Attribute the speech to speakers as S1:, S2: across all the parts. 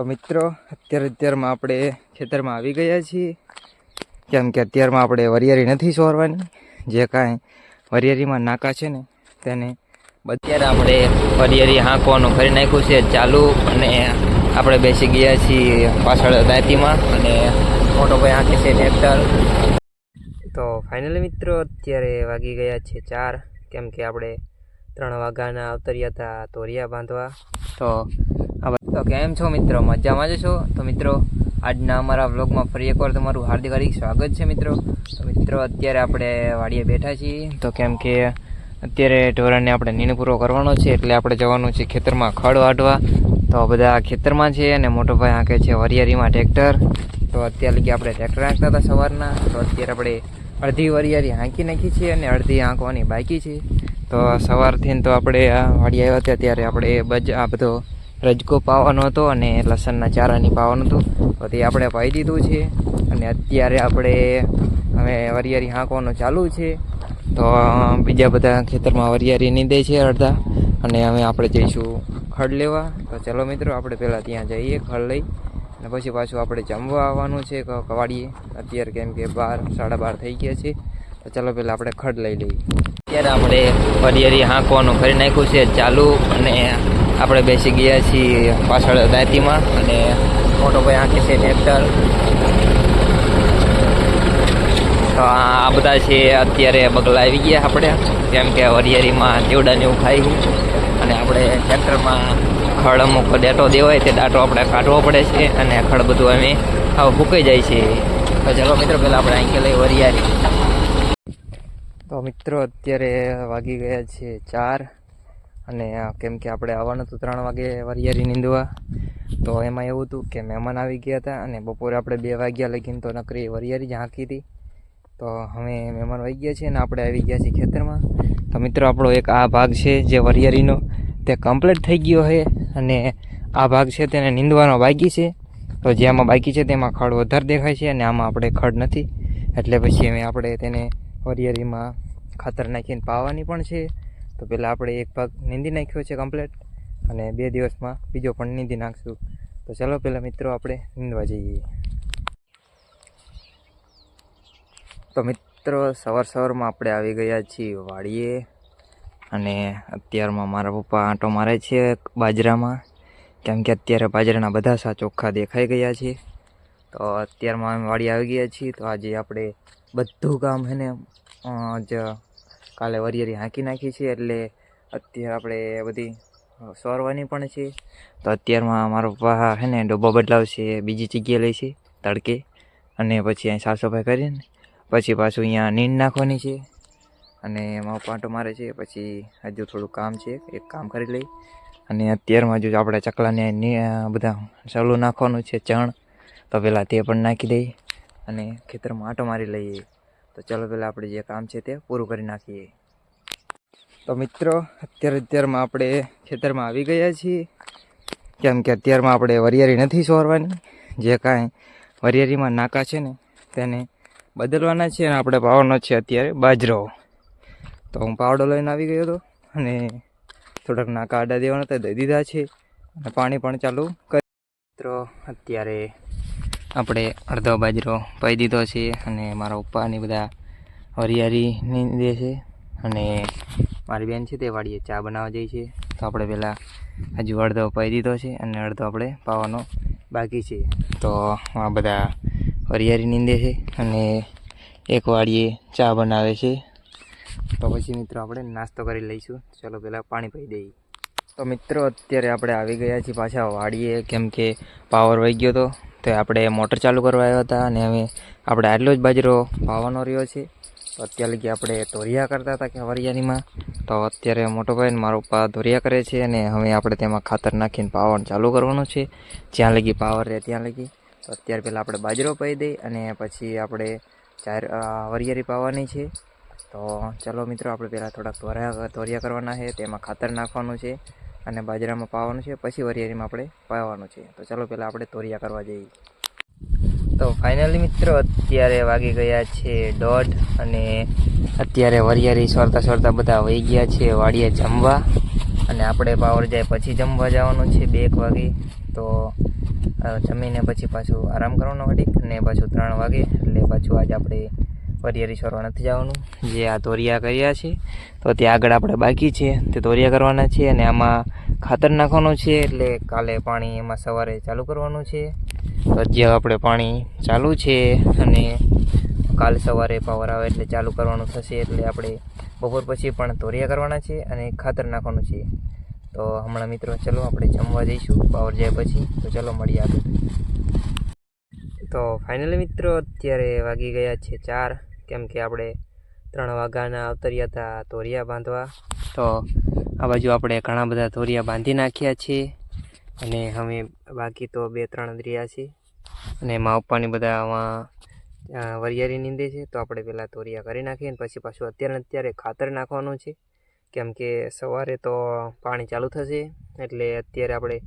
S1: તો મિત્રો, અત્યારે અત્યારમાં આપણે ખેતરમાં આવી ગયા છીએ. કેમ કે અત્યારમાં આપણે વરિયારી નથી સોરવાની. જે કાંઈ વરિયારીમાં નાકા છે ને, તેને અત્યારે આપણે વરિયારી હાંકવાનું કરી નાખ્યું છે ચાલુ. અને આપણે બેસી ગયા છીએ પાછળ દાંતીમાં. અને મોટો ભાઈ હાંકે છે ટ્રેક્ટર. તો ફાઇનલી મિત્રો, અત્યારે વાગી ગયા છે ચાર. કેમ કે આપણે ત્રણ વાગ્યાના અવતર્યા હતા તોરિયા બાંધવા. તો તો કેમ છો મિત્રો? મજામાં જ છો? તો મિત્રો, આજના અમારા વ્લોગમાં ફરી એકવાર તમારું હાર્દિક હાર્દિક સ્વાગત છે મિત્રો. તો મિત્રો, અત્યારે આપણે વાડીએ બેઠા છીએ. તો કેમ કે અત્યારે ઢોરણને આપણે નીણ પૂરો કરવાનો છે, એટલે આપણે જવાનું છે ખેતરમાં ખડ વાઢવા. તો બધા ખેતરમાં છે અને મોટો ભાઈ હાંકે છે વરિયાળીમાં ટ્રેક્ટર. તો અત્યારે લગી આપણે ટ્રેક્ટર હાંકતા હતા સવારના. તો અત્યારે આપણે અડધી વરિયાળી હાંકી નાખી છે અને અડધી હાંકવાની બાકી છે. તો સવારથી તો આપણે આ વાડી આવ્યા હતા, ત્યારે આપણે બજ આ બધો રજકો પાવાનો હતો અને લસણના ચારાની પાવાનું હતું. તો તે આપણે પાઈ દીધું છે અને અત્યારે આપણે હવે વરિયારી હાંકવાનું ચાલુ છે. તો બીજા બધા ખેતરમાં વરિયાળી નીંદે છે અડધા. અને હવે આપણે જઈશું ખડ લેવા. તો ચલો મિત્રો, આપણે પહેલાં ત્યાં જઈએ ખડ લઈ. અને પછી પાછું આપણે જમવા આવવાનું છે કવાડીએ. અત્યારે કેમ કે બાર, સાડા બાર થઈ ગયા છે. તો ચાલો પહેલાં આપણે ખડ લઈ લઈએ. અત્યારે આપણે વરિયાળી હાંકવાનું કરી નાખ્યું છે ચાલુ અને આપણે બેસી ગયા છીએ પાછળ દાંતીમાં અને મોટો ભાઈ આંખે છે ટ્રેક્ટર આ બધા છે અત્યારે બગલા આવી ગયા આપણે. કેમ કે વરિયાળીમાં દેવડાને એવું ખાઈ અને આપણે ટ્રેક્ટરમાં ખડ અમુક ડેટો દેવાય તે દાંટો આપણે કાઢવો પડે છે અને ખડ બધું અમે આવ ફૂંકાઈ જાય છે. તો ચાલો મિત્રો, પહેલાં આપણે અહીં લઈ વરિયાળી. તો મિત્રો, અત્યારે વાગી ગયા છે ચાર. અને કેમ કે આપણે આવવાનું હતું ત્રણ વાગે વરિયારી નીંદવા. તો એમાં એવું હતું કે મહેમાન આવી ગયા હતા અને બપોરે આપણે બે વાગ્યા લગીને તો નકરી વરિયારી જ હાંકી હતી. તો હવે મહેમાન વહી ગયા છે અને આપણે આવી ગયા છીએ ખેતરમાં. તો મિત્રો, આપણો એક આ ભાગ છે જે વરિયાળીનો, તે કમ્પ્લીટ થઈ ગયો છે અને આ ભાગ છે તેને નીંદવાનો બાકી છે. તો જે આમાં બાકી છે તેમાં ખડ વધારે દેખાય છે અને આમાં આપણે ખડ નથી. એટલે પછી હવે આપણે તેને વરિયારીમાં ખાતર નાખીને પાવાની પણ છે. તો પહેલાં આપણે એક ભાગ નીંદી નાખ્યો છે કમ્પ્લીટ અને બે દિવસમાં બીજો પણ નીંદી નાખશું. તો ચાલો પહેલાં મિત્રો આપણે નીંદવા જઈએ. તો મિત્રો, સવાર સવારમાં આપણે આવી ગયા છીએ વાડીએ અને અત્યારમાં મારા પપ્પા આંટો મારે છે બાજરામાં. કેમ કે અત્યારે બાજરાના બધા સા ચોખ્ખા દેખાઈ ગયા છે. તો અત્યારમાં અમે વાડી આવી ગયા છીએ. તો આજે આપણે બધું કામ છે ને જ કાલે વરિયરી હાંકી નાખી છે, એટલે અત્યારે આપણે બધી સોરવાની પણ છે. તો અત્યારમાં મારો પપ્પા છે ને ડબ્બો બદલાવશે, બીજી જગ્યાએ લઈ છે, તડકે. અને પછી અહીં સાફ સફાઈ કરીને, પછી પાછું અહીંયા નીંદ નાખવાની છે. અને એમાં પાંટો મારે છે, પછી હજુ થોડું કામ છે, એક કામ કરી લઈ. અને અત્યારમાં હજુ આપણે ચકલાને બધા સલું નાખવાનું છે, ચણ. તો પહેલાં તે પણ નાખી દઈએ અને ખેતરમાં આંટો મારી લઈએ. તો ચાલો પહેલાં આપણે જે કામ છે તે પૂરું કરી નાખીએ. તો મિત્રો, અત્યારે અત્યારમાં આપણે ખેતરમાં આવી ગયા છીએ. કેમ કે અત્યારમાં આપણે વરિયાળી નથી સોરવાની. જે કાંઈ વરિયાળીમાં નાકા છે ને, તેને બદલવાના છે અને આપણે પાવાનો છે અત્યારે બાજરો. તો હું પાવડો લઈને આવી ગયો હતો અને થોડાક નાકા આડા દેવાના હતા, દઈ દીધા છે અને પાણી પણ ચાલુ કરી. મિત્રો, અત્યારે આપણે અડધો બાજરો પાઈ દીધો છે અને મારા પપ્પાની બધા હરિયાળી દે છે અને મારી બેન છે તે વાડીએ ચા બનાવવા જઈ છે. તો આપણે પહેલાં હજુ અડધો પાઈ દીધો છે અને અડધો આપણે પાવાનો બાકી છે. તો આ બધા હરિયાળી નીંદે છે અને એક વાડીએ ચા બનાવે છે. તો પછી મિત્રો આપણે નાસ્તો કરી લઈશું. ચાલો પહેલાં પાણી પી દઈએ. તો મિત્રો અત્યારે આપણે આવી ગયા છીએ પાછા વાડીએ. કેમ કે પાવર વહી ગયો હતો તો આપણે મોટર ચાલુ કરવા આવ્યા હતા અને હવે આપણે આટલો જ બાજરો પાવાનો રહ્યો છે. તો અત્યારે લગી આપણે ધોરિયા કરતા હતા કે વરિયાળીમાં તો અત્યારે મોટો ભાઈ મારો પપ્પા ધોરિયા કરે છે અને હવે આપણે તેમાં ખાતર નાખીને પાવાનું ચાલુ કરવાનું છે. જ્યાં લગી પાવર રહે ત્યાં લગી. તો અત્યારે પહેલાં આપણે બાજરો પાઈ દઈ અને પછી આપણે ચાર વરિયાળી પાવાની છે. તો ચલો મિત્રો, આપણે પહેલાં થોડાક ધોરિયા ધોરિયા કરવાના છે. તેમાં ખાતર નાખવાનું છે. અને બાજરામાં પાવાનું છે, પછી વરિયાળીમાં આપણે પાવાનું છે. તો ચાલો પહેલાં આપણે તોરિયા કરવા જઈએ. તો ફાઇનલી મિત્રો, અત્યારે વાગી ગયા છે દોઢ અને અત્યારે વરિયાળી સોરતા સોરતા બધા વહી ગયા છે વાડીએ જમવા. અને આપણે પાવર જાય પછી જમવા જવાનું છે બે એક વાગે. તો જમીને પછી પાછું આરામ કરવાનો ઘડીક અને પાછું ત્રણ વાગે. એટલે પાછું આજે આપણે વરિયારી સોરવા નથી જવાનું. જે આ તોરિયા કર્યા છે, તો ત્યાં આગળ આપણે બાકી છે. તે તોરિયા કરવાના છે અને આમાં ખાતર નાખવાનું છે, એટલે કાલે પાણી એમાં સવારે ચાલુ કરવાનું છે. તો અત્યારે આપણે પાણી ચાલુ છે અને કાલ સવારે પાવર આવે એટલે ચાલુ કરવાનું થશે, એટલે આપણે બપોર પછી પણ ધોરિયા કરવાના છે અને ખાતર નાખવાનું છે. તો હમણાં મિત્રો, ચલો આપણે જમવા જઈશું પાવર જાય પછી. તો ચલો મળીએ આગળ. તો ફાઇનલી મિત્રો, અત્યારે વાગી ગયા છે ચાર. કેમ કે આપણે ત્રણ વાગ્યાના અવતર્યા હતા તોરિયા બાંધવા. તો આ બાજુ આપણે ઘણા બધા તોરિયા બાંધી નાખ્યા છે અને હવે બાકી તો બે ત્રણ રહ્યા છે. અને એમાં પપ્પાની બધા આમાં વરિયારી નીંદે છે. તો આપણે પહેલાં તોરિયા કરી નાખીએ અને પછી પાછું અત્યારે અત્યારે ખાતર નાખવાનું છે. કેમ કે સવારે તો પાણી ચાલુ થશે એટલે અત્યારે આપણે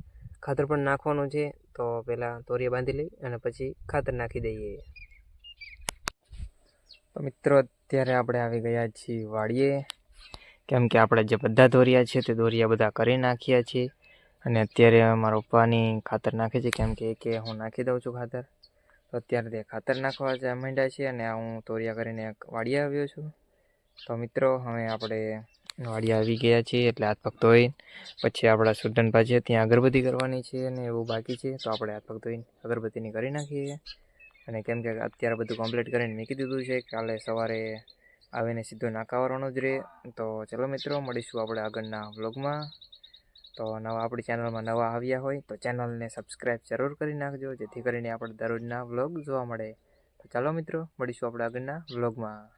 S1: ખાતર પણ નાખવાનું છે. તો પહેલાં તોરિયા બાંધી લઈ અને પછી ખાતર નાખી દઈએ. તો મિત્રો, અત્યારે આપણે આવી ગયા છીએ વાડીએ. કેમ કે આપણે જે બધા દોરિયા છે તે દોરિયા બધા કરી નાખ્યા છીએ અને અત્યારે મારા પપ્પાની ખાતર નાખે છે. કેમ કે કે હું નાખી દઉં છું ખાતર. તો અત્યારે તે ખાતર નાખવા જ માંડ્યા છે અને હું તોરિયા કરીને વાડીએ આવ્યો છું. તો મિત્રો, હવે આપણે વાડીએ આવી ગયા છીએ એટલે હાથ પગ ધોઈને પછી આપણા સુડનભા છે ત્યાં અગરબત્તી કરવાની છે અને એવું બાકી છે. તો આપણે હાથ પગ ધોઈને અગરબત્તીની કરી નાખીએ. અને કેમ કે અત્યારે બધું કમ્પ્લીટ કરીને મૂકી દીધું છે, કાલે સવારે આવીને સીધો નાકાવાળવાનો જ રહે તો ચલો મિત્રો, મળીશું આપણે આગળના વ્લોગમાં. તો નવા આપણી ચેનલમાં નવા આવ્યા હોય તો ચેનલને સબસ્ક્રાઈબ જરૂર કરી નાખજો, જેથી કરીને આપણે દરરોજના વ્લોગ જોવા મળે. તો ચાલો મિત્રો, મળીશું આપણે આગળના વ્લોગમાં.